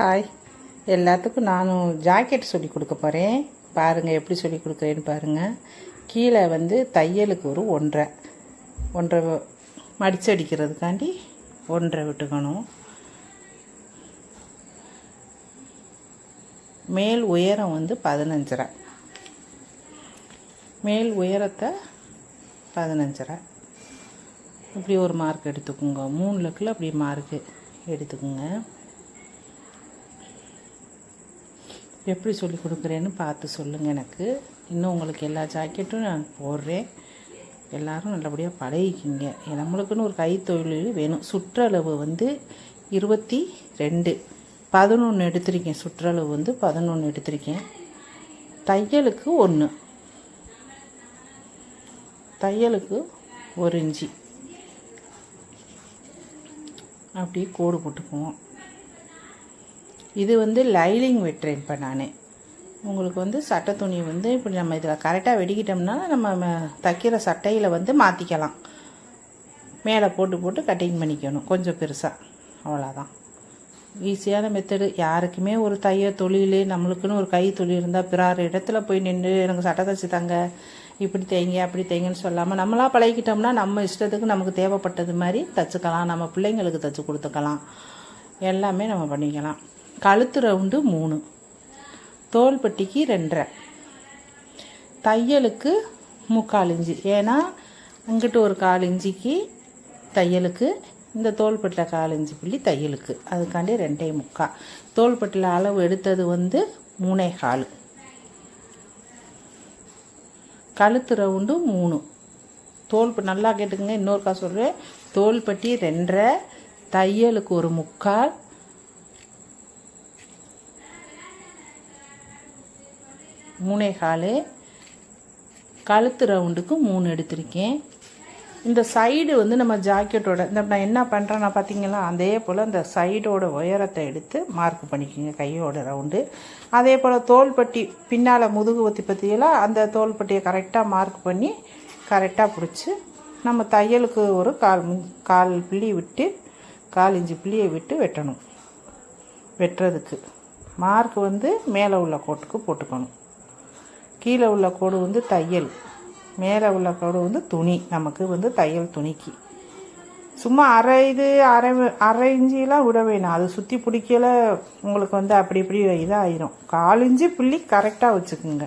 Hi எல்லாத்துக்கும் நானும் jacket சொல்லி கொடுக்க போகிறேன் பாருங்கள் எப்படி சொல்லி கொடுக்குறேன்னு பாருங்கள் கீழே வந்து தையலுக்கு ஒரு ஒன்றரை ஒன்றரை மடிச்சடிக்கிறதுக்காண்டி ஒன்றரை விட்டுக்கணும். மேல் உயரம் வந்து பதினஞ்சரை. மேல் உயரத்தை பதினஞ்சரை. இப்படி ஒரு மார்க் எடுத்துக்கோங்க. மூணு லக்கில் அப்படி மார்க்கு எடுத்துக்கோங்க. எப்படி சொல்லி கொடுக்குறேன்னு பார்த்து சொல்லுங்கள் எனக்கு. இன்னும் உங்களுக்கு எல்லா ஜாக்கெட்டும் நான் போடுறேன். எல்லாரும் நல்லபடியாக பழகிக்கிங்க. நம்மளுக்குன்னு ஒரு கைத்தொழில் வேணும். சுற்றளவு வந்து இருபத்தி ரெண்டு. பதினொன்று எடுத்திருக்கேன். சுற்றளவு வந்து பதினொன்று எடுத்திருக்கேன். தையலுக்கு ஒன்று தையலுக்கு ஒரு இஞ்சி அப்படியே கோடு போட்டுக்குவோம். இது வந்து லைலிங் வெட்டுறேன் இப்போ நான். உங்களுக்கு வந்து சட்டை துணி வந்து இப்படி நம்ம இதில் கரெக்டாக வெடிக்கிட்டோம்னா நம்ம தைக்கிற சட்டையில் வந்து மாற்றிக்கலாம் மேலே போட்டு போட்டு கட்டிங் பண்ணிக்கணும். கொஞ்சம் பெருசாக அவ்வளோதான் ஈஸியான மெத்தடு யாருக்குமே ஒரு தைய தொழில் நம்மளுக்குன்னு ஒரு கை தொழில் இருந்தால் பிறார் இடத்துல போய் நின்று எனக்கு சட்டை தச்சு தாங்க இப்படி தைங்க அப்படி தைங்கன்னு சொல்லாமல் நம்மளா பழகிக்கிட்டோம்னா நம்ம இஷ்டத்துக்கு நமக்கு தேவைப்பட்டது மாதிரி தச்சுக்கலாம். நம்ம பிள்ளைங்களுக்கு தச்சு கொடுத்துக்கலாம். எல்லாமே நம்ம பண்ணிக்கலாம். கழுத்து ரவுண்டு மூணு. தோள்பட்டிக்கு ரெண்டரை தையலுக்கு முக்கால் இஞ்சி. ஏன்னா அங்கிட்டு ஒரு கால் இஞ்சிக்கு தையலுக்கு இந்த தோள்பட்டில் கால் இஞ்சி புள்ளி தையலுக்கு. அதுக்காண்டி ரெண்டே முக்கால் தோள்பட்டில் அளவு எடுத்தது வந்து மூணே கால். கழுத்து ரவுண்டு மூணு. தோல் நல்லா கேட்டுக்கங்க இன்னொருக்கா சொல்கிறேன் தோள்பட்டி ரெண்டரை தையலுக்கு ஒரு முக்கால் மூணே கால். கழுத்து ரவுண்டுக்கு மூணு எடுத்திருக்கேன். இந்த சைடு வந்து நம்ம ஜாக்கெட்டோட இந்த நான் என்ன பண்ணுறேன்னா பார்த்தீங்களா அதே போல் அந்த சைடோட உயரத்தை எடுத்து மார்க் பண்ணிக்கோங்க கையோட ரவுண்டு அதே போல் தோள்பட்டி பின்னால் முதுகு ஒத்தி பற்றியெல்லாம் அந்த தோல்பட்டியை கரெக்டாக மார்க் பண்ணி கரெக்டாக பிடிச்சி நம்ம தையலுக்கு ஒரு கால் மு- கால் புள்ளி விட்டு கால் இஞ்சி புள்ளியை விட்டு வெட்டணும். வெட்டுறதுக்கு. மார்க் வந்து மேலே உள்ள கோட்டுக்கு போட்டுக்கணும். கீழே உள்ள கோடு வந்து தையல் மேலே உள்ள கோடு வந்து துணி நமக்கு வந்து தையல் துணிக்கு. சும்மா அரை இது அரை அரை இஞ்சிலாம் விட வேணாம். அது சுற்றி பிடிக்கல உங்களுக்கு வந்து அப்படி இப்படி இதாகிடும் கால் இஞ்சி புள்ளி கரெக்டாக வச்சுக்குங்க.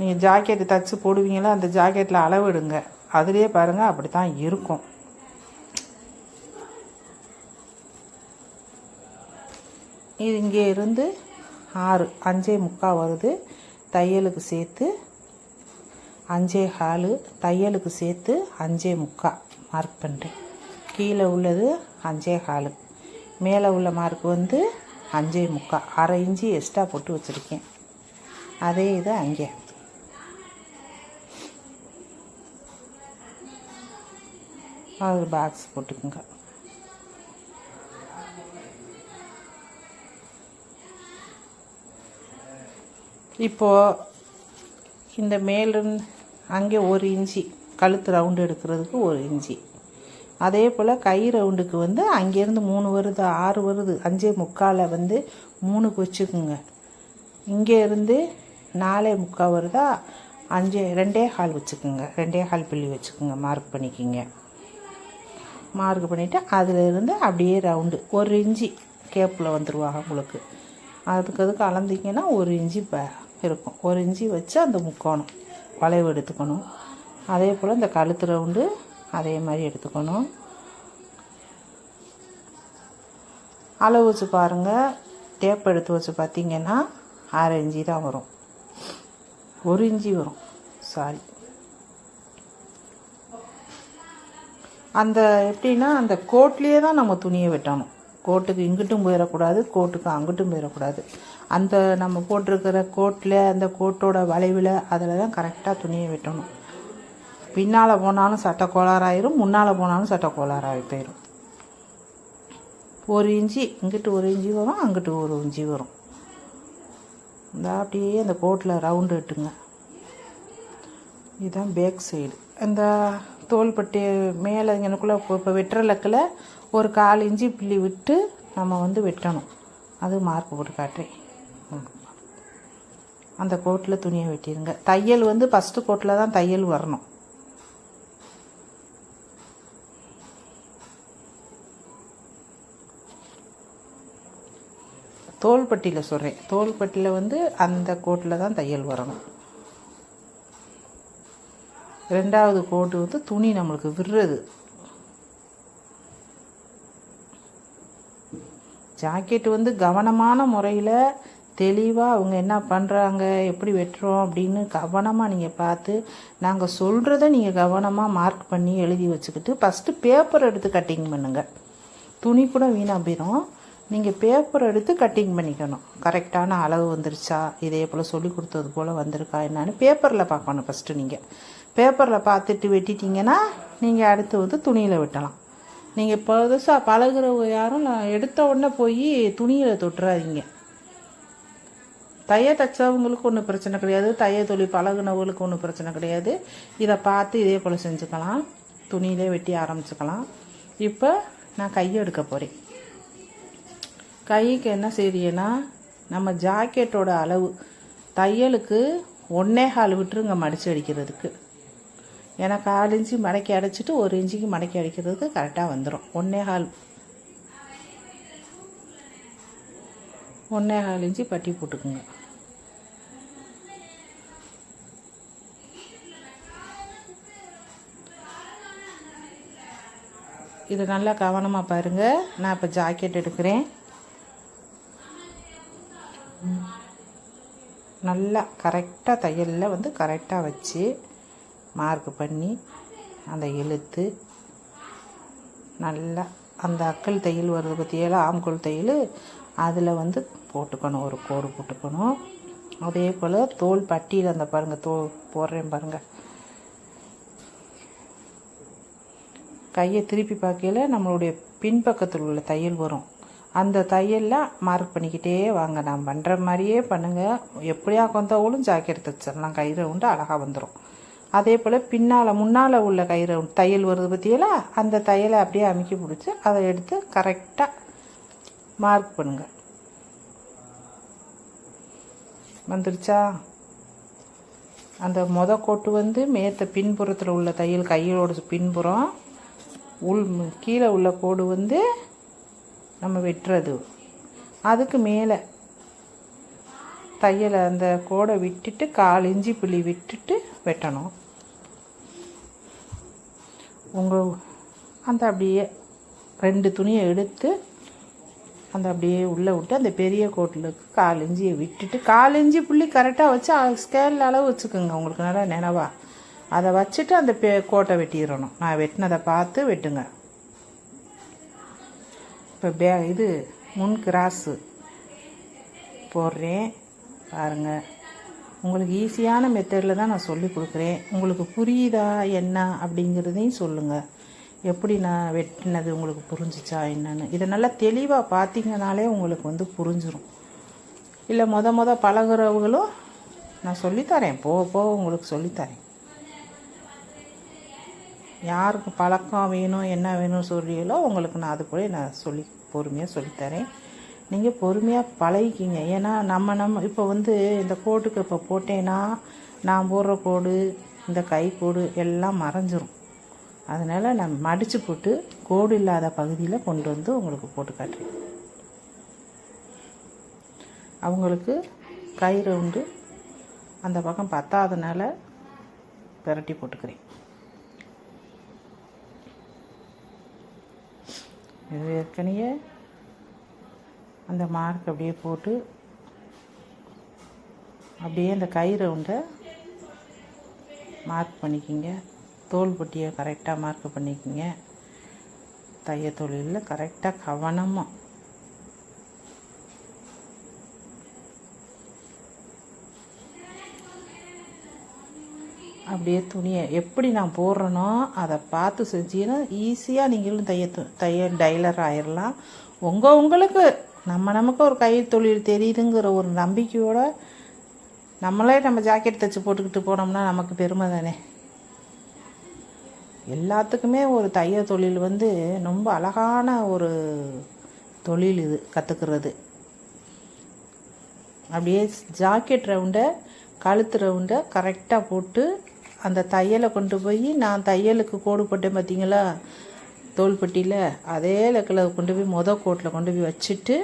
நீங்கள் ஜாக்கெட்டு தச்சு போடுவீங்களா அந்த ஜாக்கெட்டில் அளவிடுங்க அதுலேயே பாருங்கள் அப்படி தான் இருக்கும். இது இங்கே இருந்து ஆறு அஞ்சே முக்கால் வருது. தையலுக்கு சேர்த்து அஞ்சே ஹாலு தையலுக்கு சேர்த்து அஞ்சே முக்கால் மார்க் பண்ணுறேன் கீழே உள்ளது அஞ்சே ஹாலு மேலே உள்ள மார்க் வந்து அஞ்சே முக்கால். அரை இன்ச்சு எக்ஸ்ட்ரா போட்டு வச்சுருக்கேன். அதே இது அங்கே. அது பாக்ஸ் போட்டுக்குங்க. இப்போது இந்த மேலும் அங்கே ஒரு இன்ச்சி கழுத்து ரவுண்டு எடுக்கிறதுக்கு ஒரு இன்ச்சி அதே போல் கை ரவுண்டுக்கு வந்து அங்கேருந்து மூணு வருது ஆறு வருது அஞ்சே முக்காலை வந்து மூணுக்கு வச்சுக்குங்க. இங்கேருந்து நாலே முக்கால் வருதா அஞ்சே ரெண்டே ஹால் வச்சுக்குங்க. ரெண்டே ஹால் புள்ளி வச்சுக்குங்க மார்க் பண்ணிக்கிங்க. மார்க் பண்ணிவிட்டு அதிலிருந்து அப்படியே ரவுண்டு ஒரு இன்ச்சி கேப்பில் வந்துடுவாங்க உங்களுக்கு. அதுக்கு அதுக்கு அளந்திங்கன்னா ஒரு இன்ச்சி ப இருக்கும். ஒரு இன்ச்சி வச்சு அந்த முக்கோணம். வளைவு எடுத்துக்கணும். அதே போல் இந்த கழுத்து ரவுண்டு அதே மாதிரி எடுத்துக்கணும். அளவு வச்சு பாருங்கள் டேப் எடுத்து வச்சு பார்த்தீங்கன்னா அரை இஞ்சி தான் வரும். ஒரு இஞ்சி வரும். சாரி அந்த எப்படின்னா அந்த கோட்லேயே தான் நம்ம துணியை வெட்டணும். கோட்டுக்கு இங்கிட்டும் போயிடக்கூடாது கோட்டுக்கு அங்கிட்டும் போயிடக்கூடாது அந்த நம்ம போட்டிருக்கிற கோட்டில் அந்த கோட்டோட வளைவில் அதில் தான் கரெக்டாக துணியை வெட்டணும். பின்னால் போனாலும் சட்டை கோளாறாயிரும் முன்னால் போனாலும் சட்டை கோளாறாகி போயிடும் ஒரு இஞ்சி இங்கிட்டு ஒரு இஞ்சி வரும் அங்கிட்டு ஒரு இஞ்சி வரும். இந்த அப்படியே அந்த கோட்டில் ரவுண்டு இட்டுங்க. இதுதான் பேக் சைடு அந்த தோள்பட்டி மேலே எனக்குள்ளே இப்போ வெட்டுற லக்கில் ஒரு கால் இஞ்சி புள்ளி விட்டு நம்ம வந்து வெட்டணும். அது மார்க் போட்டு காட்டுறேன். அந்த கோட்டில் துணியை வெட்டிடுங்க தையல் வந்து ஃபஸ்ட்டு கோட்டில் தான் தையல் வரணும். தோள்பட்டியில் சொல்கிறேன் தோள்பட்டியில் வந்து அந்த கோட்டில் தான் தையல் வரணும். ரெண்டாவது கோட்டு வந்து துணி நம்மளுக்கு விடுறது ஜாக்கெட் வந்து கவனமான முறையில் தெளிவாக அவங்க என்ன பண்ணுறாங்க எப்படி வெட்டுறோம் அப்படின்னு கவனமாக நீங்கள் பார்த்து நாங்கள் சொல்கிறத நீங்கள் கவனமாக மார்க் பண்ணி எழுதி வச்சுக்கிட்டு ஃபஸ்ட்டு பேப்பர் எடுத்து கட்டிங் பண்ணுங்கள் துணி கூட வீணாக போயிடும் நீங்கள் பேப்பர் எடுத்து கட்டிங் பண்ணிக்கணும். கரெக்டான அளவு வந்துருச்சா? இதே போல் சொல்லி கொடுத்தது போல் வந்திருக்கா என்னான்னு பேப்பரில் பார்க்கணும் ஃபஸ்ட்டு நீங்கள் பேப்பரில் பார்த்துட்டு வெட்டிட்டீங்கன்னா நீங்கள் அடுத்து வந்து துணியில் வெட்டலாம். நீங்கள் புதுசாக பழகுறவங்க யாரும் நான் எடுத்த உடனே போய் துணியில் தொட்டுறாதீங்க. தைய தைச்சவங்களுக்கு ஒன்றும் பிரச்சனை கிடையாது. தைய தொழில் பழகுனவங்களுக்கு ஒன்றும் பிரச்சனை கிடையாது. இதை பார்த்து இதே போல் செஞ்சுக்கலாம். துணியிலே வெட்டி ஆரம்பிச்சுக்கலாம். இப்போ நான் கையை எடுக்க போகிறேன் கைக்கு என்ன செய்றீங்கன்னா நம்ம ஜாக்கெட்டோட அளவு தையலுக்கு ஒன்னே கால் விட்டுருங்க மடித்து அடிக்கிறதுக்கு. ஏன்னா கால் இன்ச்சு மடக்கி அடைச்சிட்டு ஒரு இன்ச்சுக்கு மடக்கி அடிக்கிறதுக்கு கரெக்டாக வந்துடும் ஒன்னே கால். ஒன்னே கால் இன்ச்சு பட்டி போட்டுக்குங்க. இது நல்லா கவனமாக பாருங்கள் நான் இப்போ ஜாக்கெட் எடுக்கிறேன். நல்லா கரெக்டாக தையலில் வந்து கரெக்டாக வச்சு மார்க் பண்ணி அந்த இழுத்து நல்லா அந்த அக்கல் தையல் வருது பற்றியெல்லாம் ஆம்கோல் தையல் அதில் வந்து போட்டுக்கணும் ஒரு கோடு போட்டுக்கணும். அதே போல் தோல் பட்டியில் அந்த பாருங்கள் தோல் போடுறேன் பாருங்கள் கையை திருப்பி பார்க்கையில் நம்மளுடைய பின்பக்கத்தில் உள்ள தையல் வரும். அந்த தையலில் மார்க் பண்ணிக்கிட்டே வாங்க. நான் பண்ணுற மாதிரியே பண்ணுங்கள் எப்படியா கொந்தவளும் ஜாக்கெட் தைச்சிடலாம் கை ரவுண்டு அழகாக வந்துடும் அதே போல் பின்னால் முன்னால் உள்ள கை ரவுண்ட் தையல் வருது பற்றியெல்லாம் அந்த தையலை அப்படியே அமுக்கி பிடிச்சி அதை எடுத்து கரெக்டாக மார்க் பண்ணுங்கள் வந்துருச்சா? அந்த மொத கோட்டு வந்து மேத்த பின்புறத்தில் உள்ள தையல் கையோட பின்புறம். உள் கீழே உள்ள கோடு வந்து நம்ம வெட்டுறது. அதுக்கு மேலே தையலை அந்த கோடை விட்டுட்டு கால் இஞ்சி புள்ளி விட்டுட்டு வெட்டணும். உங்கள் அந்த அப்படியே ரெண்டு துணியை எடுத்து அந்த அப்படியே உள்ளே விட்டு அந்த பெரிய கோட்டிலுக்கு கால் இஞ்சியை விட்டுட்டு கால் இஞ்சி புள்ளி கரெக்டாக வச்சு ஸ்கேல் அளவு வச்சுக்கோங்க. உங்களுக்கு நல்லா நினைவா. அதை வச்சுட்டு அந்த பே கோட்டை வெட்டிடணும். நான் வெட்டினதை பார்த்து வெட்டுங்க. இப்போ பே இது முன் கிராஸு போடுறேன். பாருங்கள் உங்களுக்கு ஈஸியான மெத்தடில் தான் நான் சொல்லி கொடுக்குறேன். உங்களுக்கு புரியுதா என்ன அப்படிங்கிறதையும் சொல்லுங்கள் எப்படி நான் வெட்டினது உங்களுக்கு புரிஞ்சிச்சா என்னன்னு. இதை நல்லா தெளிவாக பார்த்தீங்கனாலே உங்களுக்கு வந்து புரிஞ்சிடும் இல்லை மொத மொத பழகுறவங்களும் நான் சொல்லித்தரேன் போக போக உங்களுக்கு சொல்லித்தரேன் யாருக்கு பழக்கம் வேணும் என்ன வேணும் சொல்றீங்களோ உங்களுக்கு நான் அது நான் சொல்லி பொறுமையாக சொல்லித்தரேன். நீங்கள் பொறுமையாக பழகிக்கிங்க. ஏன்னா நம்ம நம்ம இப்போ வந்து இந்த கோட்டுக்கு இப்போ போட்டேன்னா நான் போடுற கோடு இந்த கை கோடு எல்லாம் மறைஞ்சிரும். அதனால் நான் மடித்து போட்டு கோடு இல்லாத பகுதியில் கொண்டு வந்து உங்களுக்கு போட்டு காட்டுறேன். அவங்களுக்கு கை ரவுண்டு அந்த பக்கம் பத்தாதனால பிரட்டி போட்டுக்கிறேன். இது ஏற்கனவே அந்த மார்க் அப்படியே போட்டு அப்படியே அந்த கை ரவுண்டை மார்க் பண்ணிக்கிங்க. தோல் பட்டியை கரெக்டாக மார்க் பண்ணிக்கிங்க. தைய தொழிலில் கரெக்டாக கவனமாக அப்படியே துணியை எப்படி நான் போடுறேனோ அதை பார்த்து செஞ்சீங்கன்னா ஈஸியாக நீங்களும் தைய தைய டைலர் ஆயிடலாம் உங்கள் உங்களுக்கு நம்ம நமக்கு ஒரு கையில் தொழில் தெரியுதுங்கிற ஒரு நம்பிக்கையோடு நம்மளே நம்ம ஜாக்கெட் தைச்சு போட்டுக்கிட்டு போனோம்னா நமக்கு பெருமை தானே. எல்லாத்துக்குமே ஒரு தையல் தொழில் வந்து ரொம்ப அழகான ஒரு தொழில் இது கற்றுக்கிறது அப்படியே ஜாக்கெட் ரவுண்டை கழுத்து ரவுண்டை கரெக்டாக போட்டு அந்த தையலை கொண்டு போய் நான் தையலுக்கு கோடு போட்டேன் பார்த்தீங்களா தோள்பட்டியில். அதே லக்கில் கொண்டு போய் மொத கோட்டில் கொண்டு போய் வச்சுட்டு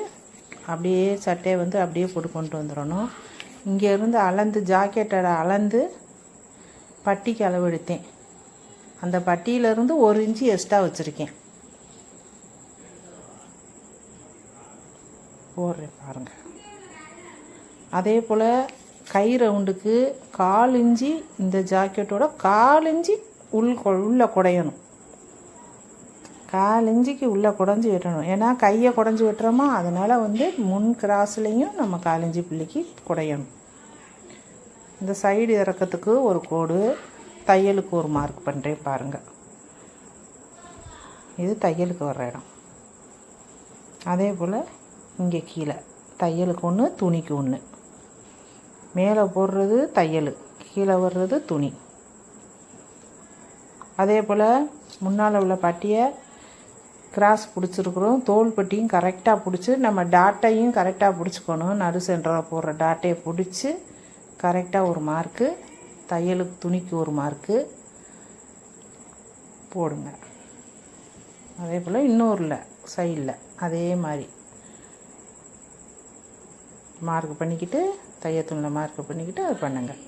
அப்படியே சட்டையை வந்து அப்படியே போட்டு கொண்டு வந்துடணும். இங்கேருந்து அளந்து ஜாக்கெட்டோட அளந்து பட்டிக்கு அளவு எடுத்தேன். அந்த பட்டியிலேருந்து ஒரு இன்ச்சு எக்ஸ்ட்ரா வச்சுருக்கேன். போடுறேன் பாருங்கள் அதே போல் கை ரவுண்டுக்கு கால் இஞ்சி இந்த ஜாக்கெட்டோட கால் இஞ்சி உள் உள்ளே குடையணும். கால் இஞ்சிக்கு உள்ளே குடஞ்சி வெட்டணும். ஏன்னா கையை குடஞ்சி வெட்டுறோமா? அதனால் வந்து முன் கிராஸ்லேயும் நம்ம கால் இஞ்சி பிள்ளைக்கு குடையணும். இந்த சைடு இறக்கத்துக்கு ஒரு கோடு தையலுக்கு ஒரு மார்க் பண்ணுறேன் பாருங்கள் இது தையலுக்கு வர்ற இடம். அதே போல் இங்கே கீழே. தையலுக்கு ஒன்று துணிக்கு ஒன்று மேலே போடுறது தையல் கீழே வர்றது துணி. அதே போல் முன்னால் உள்ள பட்டியை கிராஸ் பிடிச்சிருக்கிறோம். தோல் பட்டியும் கரெக்டாக பிடிச்சி நம்ம டாட்டையும் கரெக்டாக பிடிச்சிக்கணும். நடு சென்டராக போடுற டாட்டையை பிடிச்சி கரெக்டாக ஒரு மார்க்கு தையலுக்கு துணிக்கு ஒரு மார்க்கு போடுங்க. அதே போல் இன்னொருல சைடில் அதே மாதிரி மார்க் பண்ணிக்கிட்டு தையத்துணில் மார்க் பண்ணிக்கிட்டு அது பண்ணுங்கள்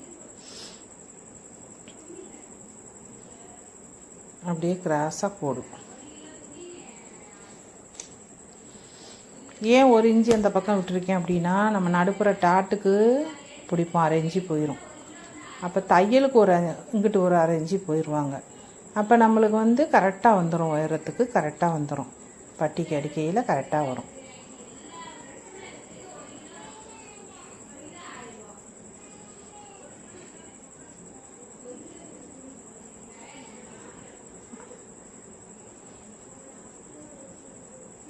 அப்படியே கிராஸாக போடும். ஏன் ஒரு இஞ்சி அந்த பக்கம் விட்டுருக்கேன் அப்படின்னா நம்ம நடுப்புற டாட்டுக்கு பிடிப்போம் அரை இஞ்சி போயிடும் அப்போ தையலுக்கு ஒரு இங்கிட்டு ஒரு அரை இஞ்சி போயிடுவாங்க அப்போ நம்மளுக்கு வந்து கரெக்டாக வந்துடும் உயரத்துக்கு கரெக்டாக வந்துடும் பட்டிக்கு அடிக்கையில் கரெக்டாக வரும்.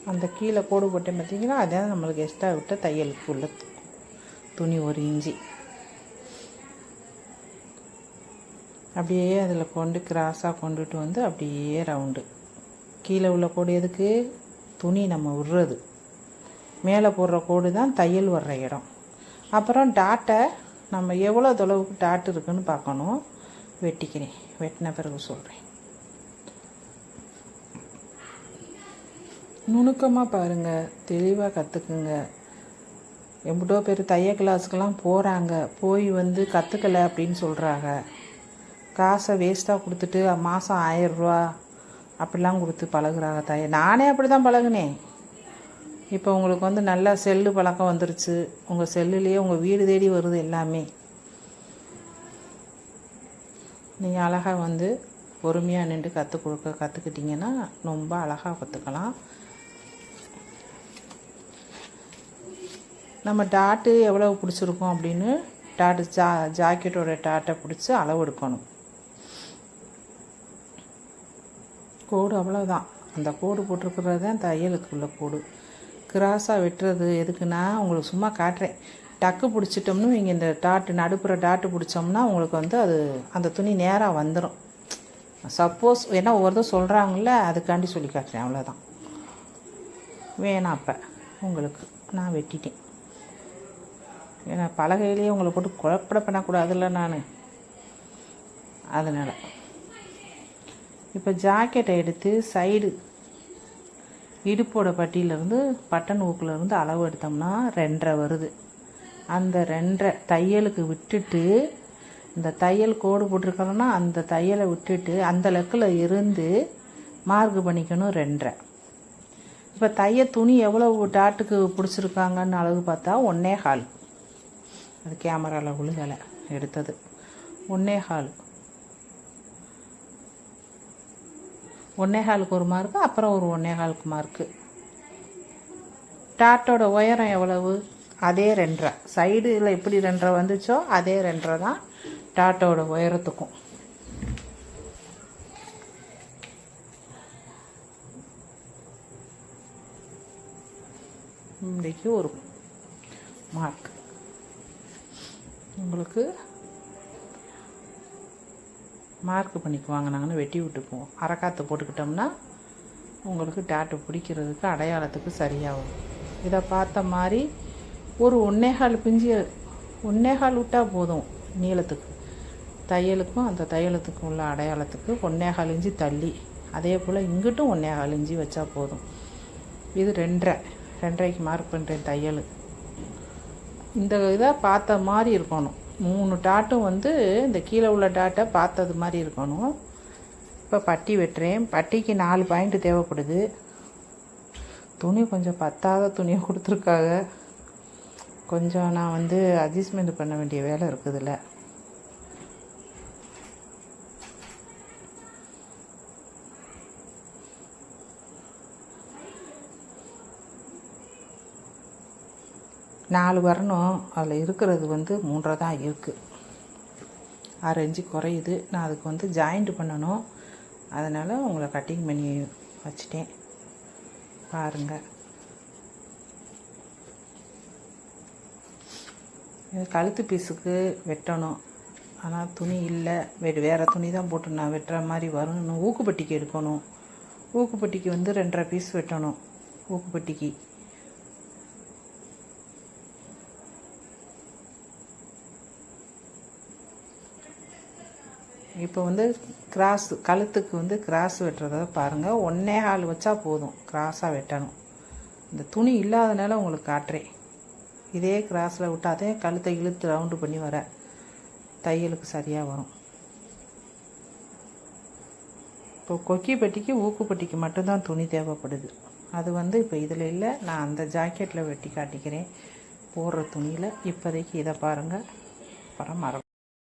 அந்த கீழே கோடு போட்டேன் பார்த்தீங்கன்னா அதான் நம்மளுக்கு எக்ஸ்ட்ரா விட்ட தையலுக்கு உள்ள துணி ஒரு இஞ்சி. அப்படியே அதில் கொண்டு கிராஸாக கொண்டுட்டு வந்து அப்படியே ரவுண்டு கீழே உள்ள கோடு எதுக்கு? துணி நம்ம விடுறது. மேலே போடுற கோடு தான் தையல் வர்ற இடம். அப்புறம் டாட்டை நம்ம எவ்வளோ தொலைவுக்கு டாட் இருக்குன்னு பார்க்கணும். வெட்டிக்கிறேன். வெட்டின பிறகு சொல்கிறேன் நுணுக்கமாக பாருங்கள் தெளிவாக கற்றுக்குங்க எம்பிட்டோ பேர் தையல் கிளாஸுக்கெல்லாம் போகிறாங்க போய் வந்து கற்றுக்கல அப்படின்னு சொல்கிறாங்க காசை வேஸ்ட்டாக கொடுத்துட்டு மாதம் ஆயிரரூவா அப்படிலாம் கொடுத்து பழகுறாங்க தைய. நானே அப்படி தான் பழகுனேன். இப்போ உங்களுக்கு வந்து நல்லா செல்லு பழக்கம் வந்துருச்சு. உங்கள் செல்லுலேயே உங்கள் வீடு தேடி வருது எல்லாமே. நீங்கள் அழகாக வந்து பொறுமையாக நின்று கற்றுக் கொடுக்க கற்றுக்கிட்டிங்கன்னா ரொம்ப அழகாக கற்றுக்கலாம் நம்ம டாட்டு எவ்வளவு பிடிச்சிருக்கோம் அப்படின்னு டாட்டு ஜா ஜாக்கெட்டோட டாட்டை பிடிச்சி அளவு எடுக்கணும். கோடு அவ்வளோதான் அந்த கோடு போட்டிருக்கிறது தான் தையலுக்கு உள்ள கோடு. கிராஸாக வெட்டுறது எதுக்குன்னா உங்களுக்கு சும்மா காட்டுறேன். டக்கு பிடிச்சிட்டோம்னு இங்கே இந்த டாட்டு நடுப்புற டாட்டு பிடிச்சோம்னா உங்களுக்கு வந்து அது அந்த துணி நேராக வந்துடும் சப்போஸ் ஏன்னா ஒவ்வொருத்தரும் சொல்கிறாங்கள அதுக்காண்டி சொல்லி காட்டுறேன். அவ்வளோதான் வேணாம் அப்போ. உங்களுக்கு நான் வெட்டிட்டேன். ஏன்னா பலகையிலேயே உங்களை போட்டு குழப்பட பண்ணக்கூடாதுல்ல நான். அதனால். இப்போ ஜாக்கெட்டை எடுத்து சைடு இடுப்போட பட்டியிலேருந்து பட்டன் ஊக்கிலேருந்து அளவு எடுத்தோம்னா ரெண்டரை வருது. அந்த ரெண்டரை தையலுக்கு விட்டுட்டு இந்த தையல் கோடு போட்டிருக்கோம்னா அந்த தையலை விட்டுட்டு அந்த லெக்கில் இருந்து மார்க் பண்ணிக்கணும் ரெண்டரை. இப்போ தைய துணி எவ்வளோ டாட்டுக்கு பிடிச்சிருக்காங்கன்னு அளவு பார்த்தா ஒன்னே ஹால் அது கேமராவில் விழுகலை எடுத்தது. ஒன்னே ஹால். ஒன்னே ஹாலுக்கு ஒரு மார்க்கு அப்புறம் ஒரு ஒன்னே ஹாலுக்கு மார்க்கு டாட்டோட உயரம் எவ்வளவு? அதே ரெண்டரை. சைடில் எப்படி ரெண்டரை வந்துச்சோ அதே ரெண்டரை தான் டாட்டோட உயரத்துக்கும். இன்றைக்கு ஒரு மார்க் உங்களுக்கு மார்க் பண்ணிக்குவாங்க நாங்கள் வெட்டி விட்டுப்போம். அரைக்காத்து போட்டுக்கிட்டோம்னா உங்களுக்கு டாட்டு பிடிக்கிறதுக்கு அடையாளத்துக்கு சரியாகும். இதை பார்த்த மாதிரி ஒரு ஒன்னேகால் பிஞ்சு ஒன்னேகால் விட்டால் போதும் நீளத்துக்கு. தையலுக்கும் அந்த தையலத்துக்கும் உள்ள அடையாளத்துக்கு ஒன்னேகால் இஞ்சி தள்ளி. அதே போல் இங்கிட்டும் ஒன்னேகால் இஞ்சி வச்சா போதும். இது ரெண்டரை ரெண்டரைக்கு மார்க் பண்ணுறேன் தையல். இந்த இதை பார்த்த மாதிரி இருக்கணும். மூணு டாட்டும் வந்து இந்த கீழே உள்ள டாட்டை பார்த்தது மாதிரி இருக்கணும். இப்போ பட்டி வெட்டுறேன். பட்டிக்கு நாலு பாயிண்ட் தேவைப்படுது. துணி கொஞ்சம் பத்தாத துணியை கொடுத்துருக்காங்க. கொஞ்சம் நான் வந்து அட்ஜஸ்ட்மெண்ட் பண்ண வேண்டிய வேலை இருக்குதுல்ல. நாலு வரணும் அதில் இருக்கிறது வந்து மூன்றரை தான் இருக்குது ஆறு இன்ச்சு குறையுது. நான் அதுக்கு வந்து ஜாயிண்ட் பண்ணணும். அதனால் உங்களை கட்டிங் பண்ணி வச்சிட்டேன். பாருங்கள் இது கழுத்து பீஸுக்கு வெட்டணும். ஆனால் துணி இல்லை. வெ வேறு துணி தான் போட்டு நான் வெட்டுற மாதிரி வரணும். இன்னும் ஊக்குப்பட்டிக்கு எடுக்கணும். ஊக்குப்பட்டிக்கு வந்து ரெண்டரை பீஸ் வெட்டணும். ஊக்குப்பட்டிக்கு. இப்போ வந்து கிராஸ் கழுத்துக்கு வந்து கிராஸ் வெட்டுறத பாருங்கள் ஒன்னே ஆள் வச்சா போதும். கிராஸாக வெட்டணும். இந்த துணி இல்லாதனால உங்களுக்கு காட்டுறேன் இதே கிராஸில் விட்டாதே கழுத்தை இழுத்து ரவுண்டு பண்ணி வர தையலுக்கு சரியாக வரும். இப்போ கொக்கி பெட்டிக்கு ஊக்குப்பட்டிக்கு மட்டும்தான் துணி தேவைப்படுது. அது வந்து இப்போ இதில் இல்லை. நான் அந்த ஜாக்கெட்டில் வெட்டி காட்டிக்கிறேன். போடுற துணியில் இப்போதைக்கு இதை பாருங்கள் அப்புறம் மரம்